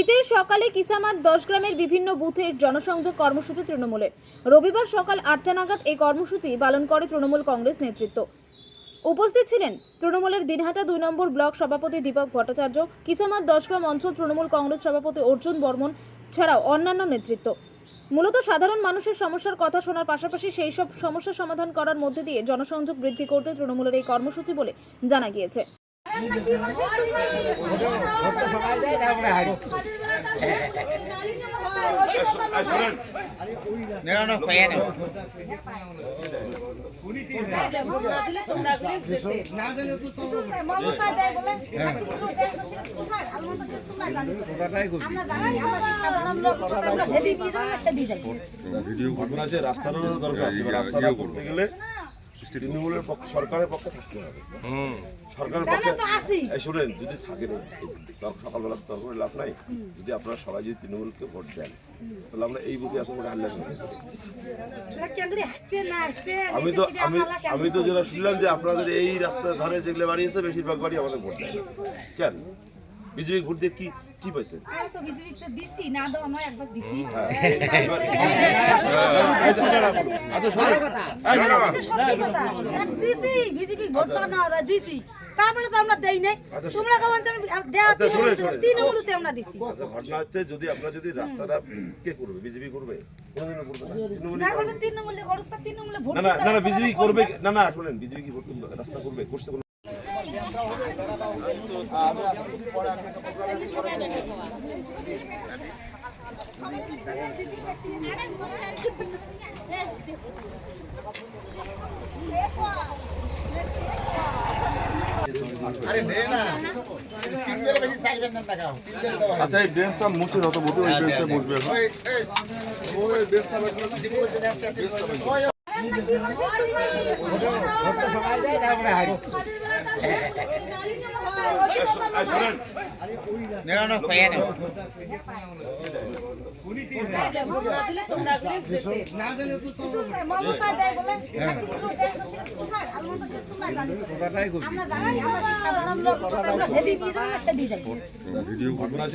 শীতের সকালে কিসামাত দশ গ্রামের বিভিন্ন বুথের জনসংযোগ কর্মসূচি তৃণমূলের। রবিবার সকাল আটটা নাগাদ এই কর্মসূচি পালন করে তৃণমূল কংগ্রেস নেতৃত্ব। উপস্থিত ছিলেন তৃণমূলের দিনহাটা দুই নম্বর ব্লক সভাপতি দীপক ভট্টাচার্য, কিসামাত দশগ্রাম অঞ্চল তৃণমূল কংগ্রেস সভাপতি অর্জুন বর্মন ছাড়াও অন্যান্য নেতৃত্ব। মূলত সাধারণ মানুষের সমস্যার কথা শোনার পাশাপাশি সেই সব সমস্যা সমাধান করার মধ্যে দিয়ে জনসংযোগ বৃদ্ধি করতে তৃণমূলের এই কর্মসূচি বলে জানা গিয়েছে। রাস্তারও দরকার আছে করতে গেলে তৃণমূলের পক্ষে সরকারের পক্ষে থাকতে হবে। সরকারের পক্ষে এই শোনেন যদি থাকে সকালবেলা তর্ক করে লাভ নাই। যদি আপনারা সবাই যদি তৃণমূলকে ভোট দেন তাহলে আমরা এই বুথে এত করে হারলে আমি তো আমি আমি তো যেটা শুনলাম যে আপনাদের এই রাস্তার ধারে যেগুলো বাড়িয়েছে বেশিরভাগ বাড়ি আমাদের ভোট দেয় কেন? বিজেপি ভোট দিয়ে কি কি। তারপরে তো আমরা দেই নাই। তোমরা কেমন। তৃণমূলতে আমরা দিছি। আচ্ছা, ঘটনা হচ্ছে যদি আপনারা যদি রাস্তাটা কে করবে? বিজেপি করবে? না। না তৃণমূলে করুক তৃণমূলে না না বিজেপি করবে না না শুনেন বিজেপি কি রাস্তা করবে করছে আচ্ছা এই বেঞ্চটা মুছে যত বসে ওই বেঞ্চটা বসবে এখন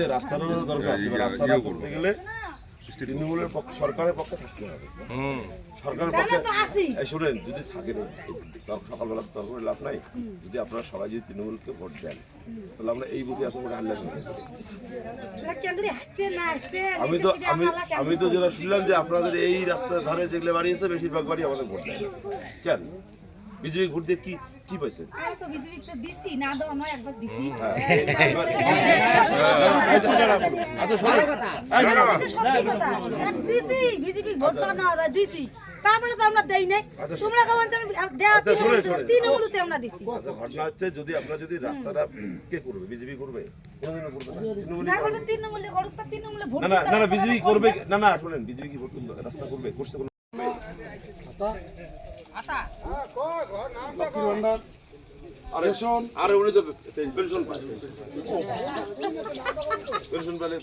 রাস্তারও দরকার আছে করতে গেলে তৃণমূলের পক্ষে সরকারের পক্ষে থাকতে হবে। সরকারের পক্ষে শোনেন যদি থাকে সকালবেলা তর্ক করে লাভ নাই। যদি আপনারা সবাই যদি তৃণমূলকে ভোট দেন তাহলে আমরা এই বুথে এত করে। হারলে চাকরি আসছে না আসছে? আমি তো আমি আমি তো যেটা শুনলাম যে আপনাদের এই রাস্তার ধারে যেগুলো বাড়িয়েছে বেশিরভাগ বাড়ি আমাদের ভোট দেয়। কেন? বিজেপি ভোট দিয়ে কি কি পাইছেন আমি তো বিজেপিতে দিছি না দাও আমরা একবার দিছি। হ্যাঁ, তারপরে তো আমরা দেই নাই। আচ্ছা, তোমরা কেমন আচ্ছা। তৃণমূলতে আমরা দিছি। আচ্ছা, ঘটনা হচ্ছে যদি আপনারা যদি রাস্তাটা কে করবে? বিজেপি করবে? না। না বিজেপি করবে না না শুনেন বিজেপি কি ভোট করবে? রাস্তা করবে করছে লক্ষ্মীর ভান্ডার রেশন আরে উনি তো পেনশন পায়। পেনশন পেলে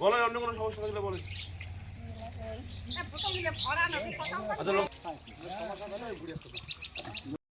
বলেন অন্য কোনো সমস্যা থাকলে বলেন আচ্ছা লোক